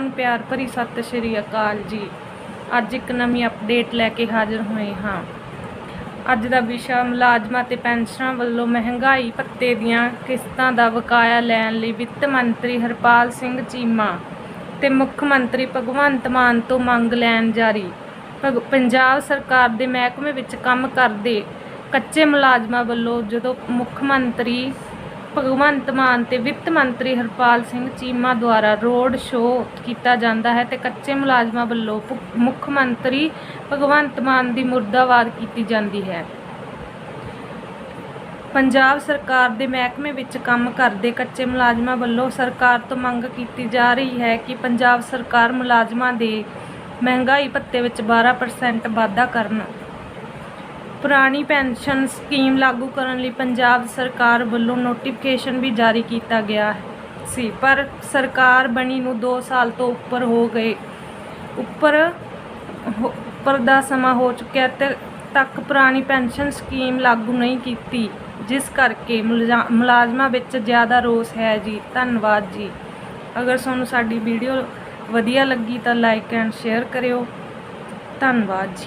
ਸਾਰਿਆਂ ਨੂੰ ਪਿਆਰ ਭਰੀ ਸਤਿ ਸ਼੍ਰੀ ਅਕਾਲ ਜੀ। ਅੱਜ ਇੱਕ ਨਵੀਂ ਅਪਡੇਟ ਲੈ ਕੇ ਹਾਜ਼ਰ ਹੋਏ ਹਾਂ। ਅੱਜ ਦਾ ਵਿਸ਼ਾ, ਮੁਲਾਜ਼ਮਾਂ ਤੇ ਪੈਨਸ਼ਨਰਾਂ ਵੱਲੋਂ ਮਹਿੰਗਾਈ ਭੱਤੇ ਦੀਆਂ ਕਿਸ਼ਤਾਂ ਦਾ ਬਕਾਇਆ ਲੈਣ ਲਈ ਵਿੱਤ ਮੰਤਰੀ ਹਰਪਾਲ ਸਿੰਘ ਚੀਮਾ ਤੇ ਮੁੱਖ ਮੰਤਰੀ ਭਗਵੰਤ ਮਾਨ ਤੋਂ ਮੰਗ ਲੈਣ ਜਾਰੀ। ਪੰਜਾਬ ਸਰਕਾਰ ਦੇ ਮਹਿਕਮੇ ਵਿੱਚ ਕੰਮ ਕਰਦੇ ਕੱਚੇ ਮੁਲਾਜ਼ਮਾਂ ਵੱਲੋਂ ਜਦੋਂ ਮੁੱਖ ਮੰਤਰੀ ਭਗਵੰਤ ਮਾਨ ਤੇ ਵਿੱਤ ਮੰਤਰੀ ਹਰਪਾਲ ਸਿੰਘ ਚੀਮਾ ਦੁਆਰਾ ਰੋਡ ਸ਼ੋਅ ਕੀਤਾ ਜਾਂਦਾ ਹੈ ਤੇ ਕੱਚੇ ਮੁਲਾਜ਼ਮਾਂ ਵੱਲੋਂ ਭੁ- ਮੁੱਖ ਮੰਤਰੀ ਭਗਵੰਤ ਮਾਨ ਦੀ ਮੁਰਦਾਬਾਦ ਕੀਤੀ ਜਾਂਦੀ ਹੈ। ਪੰਜਾਬ ਸਰਕਾਰ ਦੇ ਮਹਿਕਮੇ ਵਿੱਚ ਕੰਮ ਕਰਦੇ ਕੱਚੇ ਮੁਲਾਜ਼ਮਾਂ ਵੱਲੋਂ ਸਰਕਾਰ ਤੋਂ ਮੰਗ ਕੀਤੀ ਜਾ ਰਹੀ ਹੈ ਕਿ ਪੰਜਾਬ ਸਰਕਾਰ ਮੁਲਾਜ਼ਮਾਂ ਦੇ ਮਹਿੰਗਾਈ ਭੱਤੇ ਵਿੱਚ 12% ਵਾਧਾ ਕਰਨ। ਪੁਰਾਣੀ ਪੈਨਸ਼ਨ ਸਕੀਮ ਲਾਗੂ ਕਰਨ ਲਈ ਪੰਜਾਬ ਸਰਕਾਰ ਵੱਲੋਂ ਨੋਟੀਫਿਕੇਸ਼ਨ ਵੀ ਜਾਰੀ ਕੀਤਾ ਗਿਆ ਸੀ, ਪਰ ਸਰਕਾਰ ਬਣੀ ਨੂੰ 2 ਸਾਲ ਤੋਂ ਉੱਪਰ ਹੋ ਗਏ। ਉੱਪਰ ਹੋ- ਉੱਪਰ ਦਾ ਸਮਾਂ ਹੋ ਚੁੱਕਿਆ ਤੇ ਤੱਕ ਪੁਰਾਣੀ ਪੈਨਸ਼ਨ ਸਕੀਮ ਲਾਗੂ ਨਹੀਂ ਕੀਤੀ, ਜਿਸ ਕਰਕੇ ਮੁਲਜ਼ਾ- ਮੁਲਾਜ਼ਮਾਂ ਵਿੱਚ ਜ਼ਿਆਦਾ ਰੋਸ ਹੈ ਜੀ। ਧੰਨਵਾਦ ਜੀ। ਅਗਰ ਤੁਹਾਨੂੰ ਸਾਡੀ ਵੀਡੀਓ ਵਧੀਆ ਲੱਗੀ ਤਾਂ ਲਾਈਕ ਐਂਡ ਸ਼ੇਅਰ ਕਰਿਓ। ਧੰਨਵਾਦ ਜੀ।